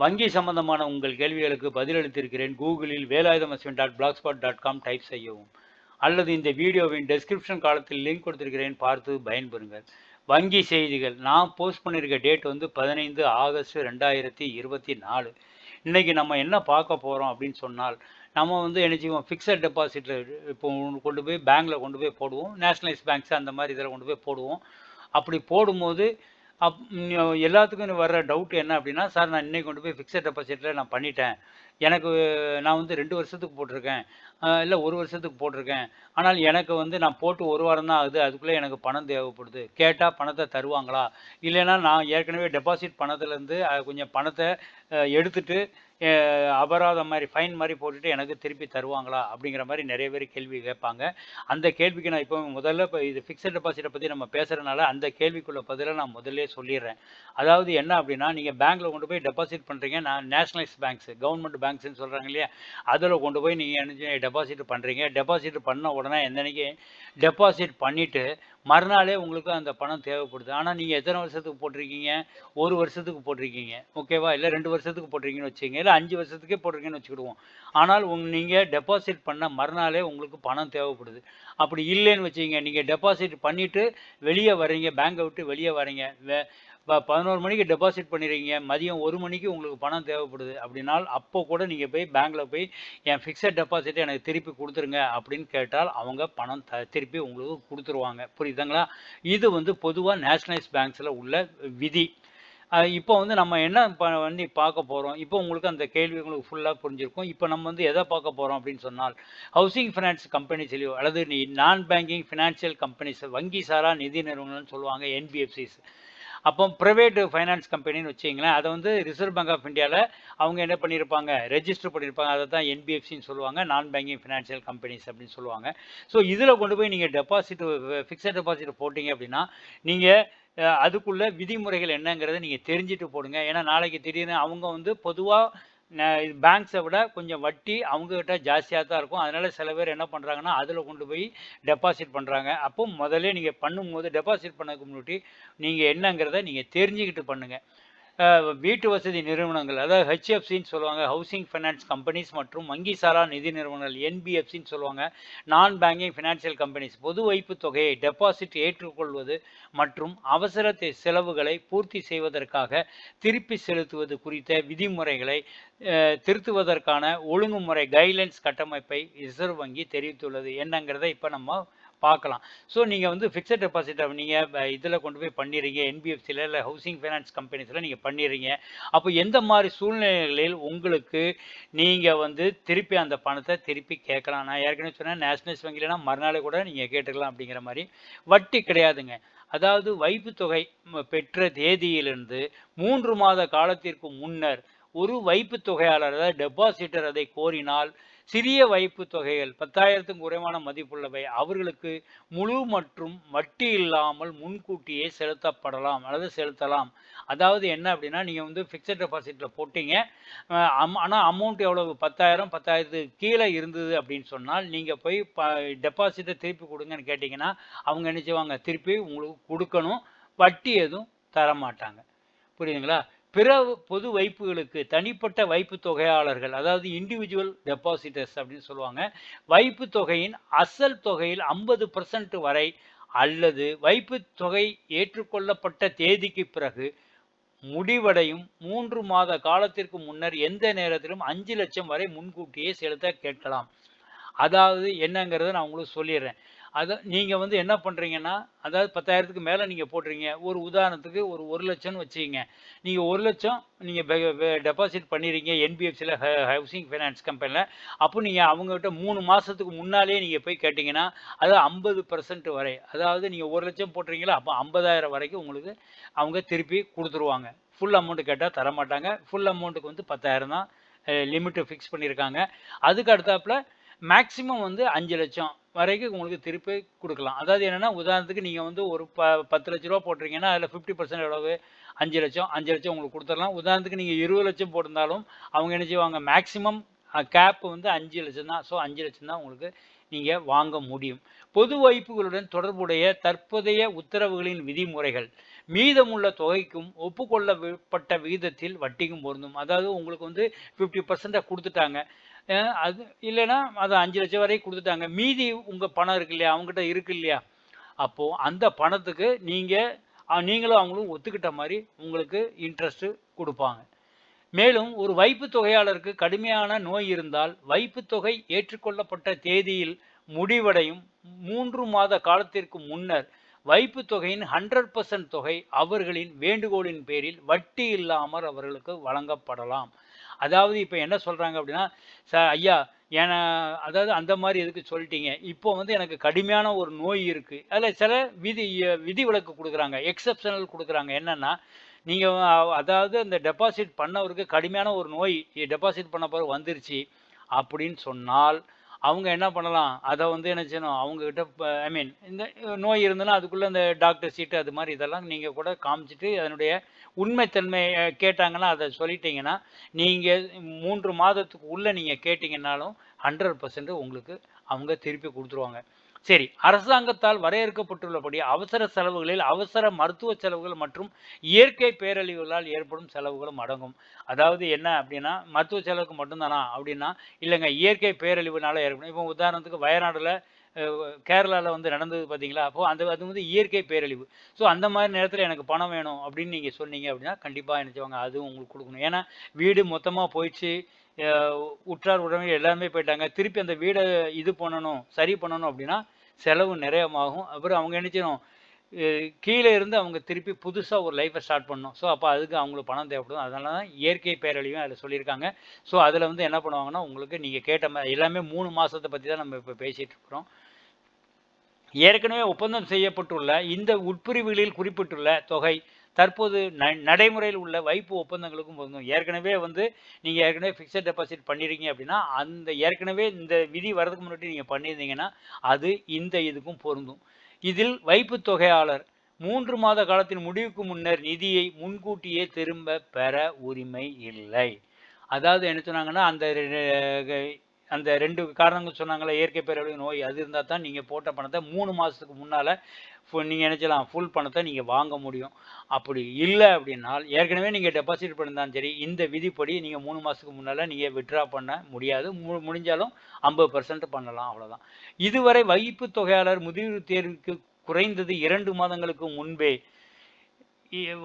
வங்கி சம்பந்தமான உங்கள் கேள்விகளுக்கு பதிலளித்திருக்கிறேன். கூகுளில் Velayutham Ashwin dot blogspot dot com type செய்யவும். அல்லது இந்த வீடியோவின் டெஸ்கிரிப்ஷன் காலத்தில் லிங்க் கொடுத்திருக்கிறேன். பார்த்து பயன்பெறுங்கள். வங்கி செய்திகள். நான் போஸ்ட் பண்ணியிருக்க டேட் வந்து பதினைந்து ஆகஸ்ட் ரெண்டாயிரத்தி இருபத்தி நாலு. இன்றைக்கி நம்ம என்ன பார்க்க போகிறோம் அப்படின்னு சொன்னால் நம்ம வந்து என்ன செய்வோம்? ஃபிக்ஸட் டெபாசிட்டில் இப்போ கொண்டு போய் பேங்க்கில் கொண்டு போய் போடுவோம். நேஷனலைஸ் பேங்க்ஸ் அந்த மாதிரி இதில் கொண்டு போய் போடுவோம். அப்படி போடும்போது அப் எல்லாத்துக்கும் வர்ற டவுட் என்ன அப்படின்னா சார் நான் இன்னைக்கு கொண்டு போய் ஃபிக்ஸட் டெபாசிட்டில் நான் பண்ணிட்டேன். எனக்கு நான் வந்து ரெண்டு வருஷத்துக்கு போட்டிருக்கேன். இல்லை ஒரு வருஷத்துக்கு போட்டிருக்கேன். ஆனால் எனக்கு வந்து நான் போட்டு ஒரு வாரம் தான் ஆகுது. அதுக்குள்ளே எனக்கு பணம் தேவைப்படுது. கேட்டால் பணத்தை தருவாங்களா? இல்லைன்னா நான் ஏற்கனவே டெபாசிட் பணத்துலேருந்து கொஞ்சம் பணத்தை எடுத்துட்டு அபராதம் மாதிரி ஃபைன் மாதிரி போட்டுட்டு எனக்கு திருப்பி தருவாங்களா? அப்படிங்கிற மாதிரி நிறைய பேர் கேள்வி கேட்பாங்க. அந்த கேள்விக்கு நான் இப்போ முதல்ல இப்போ இது ஃபிக்ஸட் டெபாசிட்டை பற்றி நம்ம பேசுகிறனால அந்த கேள்விக்குள்ள பதிலை நான் முதல்ல சொல்லிடுறேன். அதாவது என்ன அப்படின்னா நீங்கள் பேங்க்கில் கொண்டு போய் டெபாசிட் பண்ணுறீங்க நான் நேஷனலைஸ் பேங்க்ஸ் கவர்மெண்ட் பேங்க்ஸ்னு சொல்கிறாங்க இல்லையா? அதில் கொண்டு போய் நீங்கள் என்ன டெபாசிட் பண்ணுறீங்க டெபாசிட் பண்ண உடனே எந்தனைக்கு டெபாசிட் பண்ணிவிட்டு மறுநாளே உங்களுக்கு அந்த பணம் தேவைப்படுது. ஆனால் நீங்கள் எத்தனை வருஷத்துக்கு போட்டிருக்கீங்க? ஒரு வருஷத்துக்கு போட்டிருக்கீங்க. ஓகேவா இல்லை ரெண்டு வருஷத்துக்கு போட்டிருக்கீங்கன்னு வச்சுக்கோங்க. இல்லை அஞ்சு வருஷத்துக்கே போட்டிருக்கீங்கன்னு வச்சுக்கிடுவோம். ஆனால் உங் நீங்கள் டெபாசிட் பண்ண மறுநாளே உங்களுக்கு பணம் தேவைப்படுது. அப்படி இல்லைன்னு வச்சுக்கிங்க. நீங்கள் டெபாசிட் பண்ணிவிட்டு வெளியே வரீங்க பேங்கை விட்டு வெளியே வரீங்க இப்போ பதினோரு மணிக்கு டெபாசிட் பண்ணிடுறீங்க. மதியம் ஒரு மணிக்கு உங்களுக்கு பணம் தேவைப்படுது அப்படின்னால் அப்போ கூட நீங்கள் போய் பேங்க்கில் போய் என் ஃபிக்ஸட் டெபாசிட்டை எனக்கு திருப்பி கொடுத்துருங்க அப்படின்னு கேட்டால் அவங்க பணம் த திருப்பி உங்களுக்கு கொடுத்துருவாங்க. புரியுதுங்களா? இது வந்து பொதுவாக நேஷனலைஸ் பேங்க்ஸில் உள்ள விதி. இப்போ வந்து நம்ம என்ன ப வந்து பார்க்க போகிறோம் இப்போ உங்களுக்கு அந்த கேள்வி உங்களுக்கு ஃபுல்லாக புரிஞ்சிருக்கும். இப்போ நம்ம வந்து எதை பார்க்க போகிறோம் அப்படின்னு சொன்னால் ஹவுசிங் ஃபினான்ஸ் கம்பெனிஸ்லையோ அல்லது நீ நான் பேங்கிங் ஃபினான்ஷியல் கம்பெனிஸ் வங்கி சாரா நிதி நிறுவனம்னு சொல்லுவாங்க என்பிஎஃப்சிஸ் அப்போ ப்ரைவேட் ஃபைனான்ஸ் கம்பெனின்னு வச்சிங்களேன் அதை வந்து ரிசர்வ் பேங்க் ஆஃப் இந்தியாவில் அவங்க என்ன பண்ணியிருப்பாங்க ரெஜிஸ்டர் பண்ணியிருப்பாங்க அதை தான் என்பிஎஃப்சின்னு சொல்லுவாங்க நான் பேங்கிங் ஃபினான்ஷியல் கம்பெனிஸ் அப்படின்னு சொல்லுவாங்க. ஸோ இதில் கொண்டு போய் நீங்கள் டெபாசிட் ஃபிக்ஸட் டெபாசிட் போட்டிங்க அப்படின்னா நீங்கள் அதுக்குள்ள விதிமுறைகள் என்னங்கிறத நீங்கள் தெரிஞ்சுட்டு போடுங்க. ஏன்னா நாளைக்கு திடீர்னு அவங்க வந்து பொதுவாக பேங்க்ஸை விட கொஞ்சம் வட்டி அவங்கக்கிட்ட ஜாஸ்தியாக தான் இருக்கும். அதனால் சில பேர் என்ன பண்ணுறாங்கன்னா அதில் கொண்டு போய் டெபாசிட் பண்ணுறாங்க அப்போ முதல்ல நீங்கள் பண்ணும்போது டெபாசிட் பண்ணதுக்கு முன்னாடி நீங்கள் என்னங்கிறத நீங்கள் தெரிஞ்சுக்கிட்டு பண்ணுங்கள் வீட்டு வசதி நிறுவனங்கள் அதாவது ஹெச்எஃப்சின்னு சொல்லுவாங்க ஹவுசிங் ஃபைனான்ஸ் கம்பெனிஸ் மற்றும் வங்கி சாரா நிதி நிறுவனங்கள் என்பிஎஃப்சின்னு சொல்லுவாங்க நான் பேங்கிங் ஃபினான்ஷியல் கம்பெனிஸ் பொது வைப்பு தொகையை டெபாசிட் ஏற்றுக்கொள்வது மற்றும் அவசர செலவுகளை பூர்த்தி செய்வதற்காக திருப்பி செலுத்துவது குறித்த விதிமுறைகளை திருத்துவதற்கான ஒழுங்குமுறை கைட்லைன்ஸ் கட்டமைப்பை ரிசர்வ் வங்கி தெரிவித்துள்ளது. என்னங்கிறத இப்போ நம்ம பார்க்கலாம். ஸோ நீங்கள் வந்து ஃபிக்ஸட் டெபாசிட்டை நீங்கள் இதில் கொண்டு போய் பண்ணிடுறீங்க என்பிஎஃப்சியில் இல்லை ஹவுசிங் ஃபைனான்ஸ் கம்பெனிஸில் நீங்கள் பண்ணிடுறீங்க அப்போ எந்த மாதிரி சூழ்நிலைகளில் உங்களுக்கு நீங்கள் வந்து திருப்பி அந்த பணத்தை திருப்பி கேட்கலாம்? நான் ஏற்கனவே சொன்னேன் நேஷனல்ஸ் வங்கியிலனா மறுநாளே கூட நீங்கள் கேட்டுக்கலாம் அப்படிங்கிற மாதிரி. வட்டி கிடையாதுங்க. அதாவது வைப்பு தொகை பெற்ற தேதியிலிருந்து மூன்று மாத காலத்திற்கு முன்னர் ஒரு வைப்புத் தொகையாளர் அதாவது டெபாசிட்டர் அதை கோரினால் சிறிய வைப்பு தொகைகள் பத்தாயிரத்துக்கும் குறைவான மதிப்புள்ளவை அவர்களுக்கு முழு மற்றும் வட்டி இல்லாமல் முன்கூட்டியே செலுத்தப்படலாம் அல்லது செலுத்தலாம். அதாவது என்ன அப்படின்னா நீங்கள் வந்து ஃபிக்ஸட் டெபாசிட்டில் போட்டீங்க. ஆனால் அமௌண்ட் எவ்வளவு? பத்தாயிரம் பத்தாயிரத்துக்கு கீழே இருந்தது அப்படின்னு சொன்னால் நீங்கள் போய் ப டெபாசிட்டை திருப்பி கொடுங்கன்னு கேட்டிங்கன்னா அவங்க என்ன செய்வாங்க? திருப்பி உங்களுக்கு கொடுக்கணும். வட்டி எதுவும் தர மாட்டாங்க புரியுதுங்களா? பிற பொது வைப்புகளுக்கு தனிப்பட்ட வைப்பு தொகையாளர்கள் அதாவது இண்டிவிஜுவல் டெபாசிட்டர்ஸ் அப்படின்னு சொல்லுவாங்க வைப்பு தொகையின் அசல் தொகையில் ஐம்பது வரை அல்லது வைப்பு தொகை ஏற்றுக்கொள்ளப்பட்ட தேதிக்கு பிறகு முடிவடையும் மூன்று மாத காலத்திற்கு முன்னர் எந்த நேரத்திலும் அஞ்சு லட்சம் வரை முன்கூட்டியே செலுத்த கேட்கலாம். அதாவது என்னங்கிறத நான் உங்களுக்கு சொல்லிடுறேன். அதை நீங்கள் வந்து என்ன பண்ணுறீங்கன்னா அதாவது பத்தாயிரத்துக்கு மேலே நீங்கள் போடுறீங்க ஒரு உதாரணத்துக்கு ஒரு ஒரு லட்சம்னு வச்சுக்கிங்க. நீங்கள் ஒரு லட்சம் நீங்கள் டெபாசிட் பண்ணிடுறீங்க என்பிஎஃப்சியில் ஹவுசிங் ஃபைனான்ஸ் கம்பெனியில் அப்போ நீங்கள் அவங்ககிட்ட மூணு மாதத்துக்கு முன்னாலே நீங்கள் போய் கேட்டிங்கன்னா அது ஐம்பது பர்சன்ட் வரை. அதாவது நீங்கள் ஒரு லட்சம் போட்டுறீங்களா அப்போ ஐம்பதாயிரம் வரைக்கும் உங்களுக்கு அவங்க திருப்பி கொடுத்துருவாங்க. ஃபுல் அமௌண்ட்டு கேட்டால் தர மாட்டாங்க ஃபுல் அமௌண்ட்டுக்கு வந்து பத்தாயிரம் தான் லிமிட்டு ஃபிக்ஸ் பண்ணியிருக்காங்க அதுக்கு அடுத்தாப்புல மேக்ஸிமம் வந்து அஞ்சு லட்சம். வரைக்கும் உங்களுக்கு திருப்பி கொடுக்கலாம். அதாவது என்னென்னா உதாரணத்துக்கு நீங்கள் வந்து ஒரு ப பத்து லட்ச ரூபா போட்டிருக்கீங்கன்னா அதில் ஃபிஃப்டி பர்சன்ட் எவ்வளவு? அஞ்சு லட்சம் அஞ்சு லட்சம் உங்களுக்கு கொடுத்துடலாம். உதாரணத்துக்கு நீங்கள் இருபது லட்சம் போட்டிருந்தாலும் அவங்க என்ன செய்வாங்க? மேக்ஸிமம் கேப் வந்து அஞ்சு லட்சம் தான். ஸோ அஞ்சு லட்சம் தான் உங்களுக்கு நீங்கள் வாங்க முடியும். பொது வைப்புகளுடன் தொடர்புடைய தற்போதைய உத்தரவுகளின் விதிமுறைகள். மீதமுள்ள தொகைக்கும் ஒப்புக்கொள்ளப்பட்ட விகிதத்தில் வட்டிக்கும் பொருந்தும். அதாவது உங்களுக்கு வந்து ஃபிஃப்டி பர்சன்ட்டை கொடுத்துட்டாங்க. அது இல்லைன்னா அது அஞ்சு லட்சம் வரைக்கும் கொடுத்துட்டாங்க. மீதி உங்கள் பணம் இருக்கு இல்லையா? அவங்ககிட்ட இருக்கு இல்லையா? அப்போது அந்த பணத்துக்கு நீங்கள் நீங்களும் அவங்களும் ஒத்துக்கிட்ட மாதிரி உங்களுக்கு இன்ட்ரெஸ்ட்டு கொடுப்பாங்க. மேலும் ஒரு வைப்பு தொகையாளருக்கு கடுமையான நோய் இருந்தால் வைப்பு தொகை ஏற்றுக்கொள்ளப்பட்ட தேதியில் முடிவடையும் மூன்று மாத காலத்திற்கு முன்னர் வைப்பு தொகையின் ஹண்ட்ரட் பர்சன்ட் தொகை அவர்களின் வேண்டுகோளின் பேரில் வட்டி இல்லாமல் அவர்களுக்கு வழங்கப்படலாம். அதாவது இப்போ என்ன சொல்கிறாங்க அப்படின்னா ச ஐயா ஏன்னா அதாவது அந்த மாதிரி எதுக்கு சொல்லிட்டீங்க? இப்போ வந்து எனக்கு கடுமையான ஒரு நோய் இருக்குது அதில் சில விதி விதி விலக்கு கொடுக்குறாங்க. எக்ஸப்ஷனல் கொடுக்குறாங்க. என்னென்னா நீங்கள் அதாவது அந்த டெபாசிட் பண்ணவருக்கு கடுமையான ஒரு நோய் டெபாசிட் பண்ண பிறகு வந்துருச்சு அப்படின்னு சொன்னால் அவங்க என்ன பண்ணலாம்? அதை வந்து என்ன செய்யணும்? அவங்கக்கிட்ட ஐ மீன் இந்த நோய் இருந்ததுன்னா அதுக்குள்ளே இந்த டாக்டர் சீட்டு அது மாதிரி இதெல்லாம் நீங்கள் கூட காமிச்சிட்டு அதனுடைய உண்மைத்தன்மை கேட்டாங்கன்னா அதை சொல்லிட்டீங்கன்னா நீங்கள் மூன்று மாதத்துக்கு உள்ளே நீங்கள் கேட்டிங்கன்னாலும் ஹண்ட்ரட் பர்சன்ட் உங்களுக்கு அவங்க திருப்பி கொடுத்துருவாங்க. சரி அரசாங்கத்தால் வரையறுக்கப்பட்டுள்ளபடி அவசர செலவுகளில் அவசர மருத்துவ செலவுகள் மற்றும் இயற்கை பேரழிவுகளால் ஏற்படும் செலவுகளும் அடங்கும். அதாவது என்ன அப்படின்னா மருத்துவ செலவுக்கு மட்டும்தானா அப்படின்னா இல்லைங்க இயற்கை பேரழிவுனால ஏற்படும். இப்போ உதாரணத்துக்கு வயநாடில் கேரளாவில் வந்து நடந்தது பார்த்தீங்களா? அப்போது அந்த அது வந்து இயற்கை பேரழிவு. ஸோ அந்த மாதிரி நேரத்தில் எனக்கு பணம் வேணும் அப்படின்னு நீங்கள் சொன்னீங்க அப்படின்னா கண்டிப்பாக என்ன செய்வாங்க? அதுவும் உங்களுக்கு கொடுக்கணும். ஏன்னா வீடு மொத்தமாக போயிடுச்சு. உற்றார் உறவினர் எல்லாருமே போயிட்டாங்க. திருப்பி அந்த வீடை இது பண்ணணும் சரி பண்ணணும் அப்படின்னா செலவு நிறையமாகும். அப்புறம் அவங்க என்ன செய்யணும்? கீழே இருந்து அவங்க திருப்பி புதுசாக ஒரு லைஃப்பை ஸ்டார்ட் பண்ணணும். ஸோ அப்போ அதுக்கு அவங்களுக்கு பணம் தேவைப்படும். அதனால தான் இயற்கை பேரழிவும் அதில் சொல்லியிருக்காங்க. ஸோ அதில் வந்து என்ன பண்ணுவாங்கன்னா உங்களுக்கு நீங்கள் கேட்ட மாதிரி எல்லாமே மூணு மாதத்தை பற்றி தான் நம்ம இப்போ பேசிகிட்டு இருக்கிறோம். ஏற்கனவே ஒப்பந்தம் செய்யப்பட்டுள்ள இந்த உட்பிரிவுகளில் குறிப்பிட்டுள்ள தொகை தற்போது ந நடைமுறையில் உள்ள வைப்பு ஒப்பந்தங்களுக்கும் பொருந்தும். ஏற்கனவே வந்து நீங்கள் ஏற்கனவே ஃபிக்ஸட் டெபாசிட் பண்ணிருக்கீங்க அப்படின்னா அந்த ஏற்கனவே இந்த விதி வரதுக்கு முன்னாடி நீங்கள் பண்ணியிருந்தீங்கன்னா அது இந்த இதுக்கும் பொருந்தும். இதில் வைப்பு தொகையாளர் மூன்று மாத காலத்தின் முடிவுக்கு முன்னர் நிதியை முன்கூட்டியே திரும்ப பெற உரிமை இல்லை. அதாவது என்ன சொன்னாங்கன்னா அந்த அந்த ரெண்டு காரணங்கள் சொன்னாங்களே இயற்கை பேரழிவு நோய் அது இருந்தால் தான் நீங்கள் போட்ட பணத்தை மூணு மாதத்துக்கு முன்னால் நீங்கள் நினச்சலாம் ஃபுல் பணத்தை நீங்கள் வாங்க முடியும். அப்படி இல்லை அப்படின்னால் ஏற்கனவே நீங்கள் டெபாசிட் பண்ணியிருந்தாலும் சரி இந்த விதிப்படி நீங்கள் மூணு மாதத்துக்கு முன்னால் நீங்கள் விட்ரா பண்ண முடியாது. மு முடிஞ்சாலும் ஐம்பது பர்சன்ட் பண்ணலாம் அவ்வளோதான் இதுவரை வைப்பு தொகையாளர் முதிர்வு தேர்வுக்கு குறைந்தது இரண்டு மாதங்களுக்கு முன்பே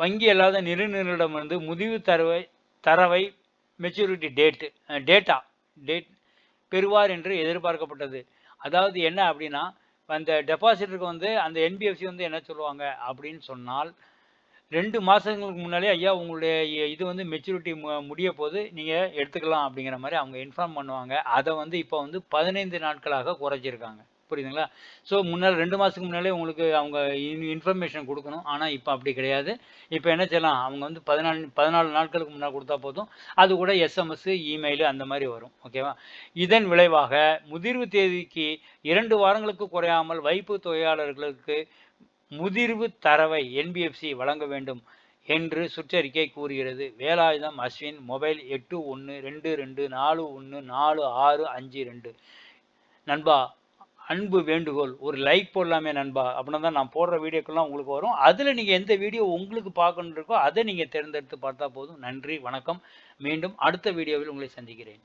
வங்கி அல்லாத நிறுவனங்களிடமிருந்து முதிர்வு தரவை தரவை மெச்சூரிட்டி டேட்டு டேட்டா டேட் பெறுவார் என்று எதிர்பார்க்கப்பட்டது. அதாவது என்ன அப்படின்னா அந்த டெபாசிட்டருக்கு வந்து அந்த என்பிஎஃப்சி வந்து என்ன சொல்லுவாங்க அப்படின்னு சொன்னால் ரெண்டு மாதங்களுக்கு முன்னாலே ஐயா உங்களுடைய இது வந்து மெச்சூரிட்டி முடிய போது நீங்கள் எடுத்துக்கலாம் அப்படிங்கிற மாதிரி அவங்க இன்ஃபார்ம் பண்ணுவாங்க. அதை வந்து இப்போ வந்து பதினைந்து நாட்களாக குறைச்சிருக்காங்க. புரியுதுங்களா? ஸோ முன்னால் ரெண்டு மாதத்துக்கு முன்னாலே உங்களுக்கு அவங்க இன்ஃபர்மேஷன் கொடுக்கணும். ஆனால் இப்போ அப்படி கிடையாது. இப்போ என்ன செய்யலாம்? அவங்க வந்து பதினாலு பதினாலு நாட்களுக்கு முன்னால் கொடுத்தா போதும். அது கூட எஸ்எம்எஸ் இமெயில் அந்த மாதிரி வரும். ஓகேவா இதன் விளைவாக முதிர்வு தேதிக்கு இரண்டு வாரங்களுக்கு குறையாமல் வைப்பு தொழிலாளர்களுக்கு முதிர்வு தரவை என்பிஎஃப்சி வழங்க வேண்டும் என்று சுற்றறிக்கை கூறுகிறது. வேலாயுதம் அஸ்வின் மொபைல் எட்டு ஒன்று ரெண்டு ரெண்டு நாலு ஒன்று நாலு ஆறு அஞ்சு ரெண்டு. நண்பா அன்பு வேண்டுகோள். ஒரு லைக் போடலாமே நண்பா. அப்படின்னா தான் நான் போடுற வீடியோக்கெல்லாம் உங்களுக்கு வரும். அதில் நீங்கள் எந்த வீடியோ உங்களுக்கு பார்க்கணும் இருக்கோ அதை நீங்கள் தேர்ந்தெடுத்து பார்த்தா போதும். நன்றி வணக்கம். மீண்டும் அடுத்த வீடியோவில் உங்களை சந்திக்கிறேன்.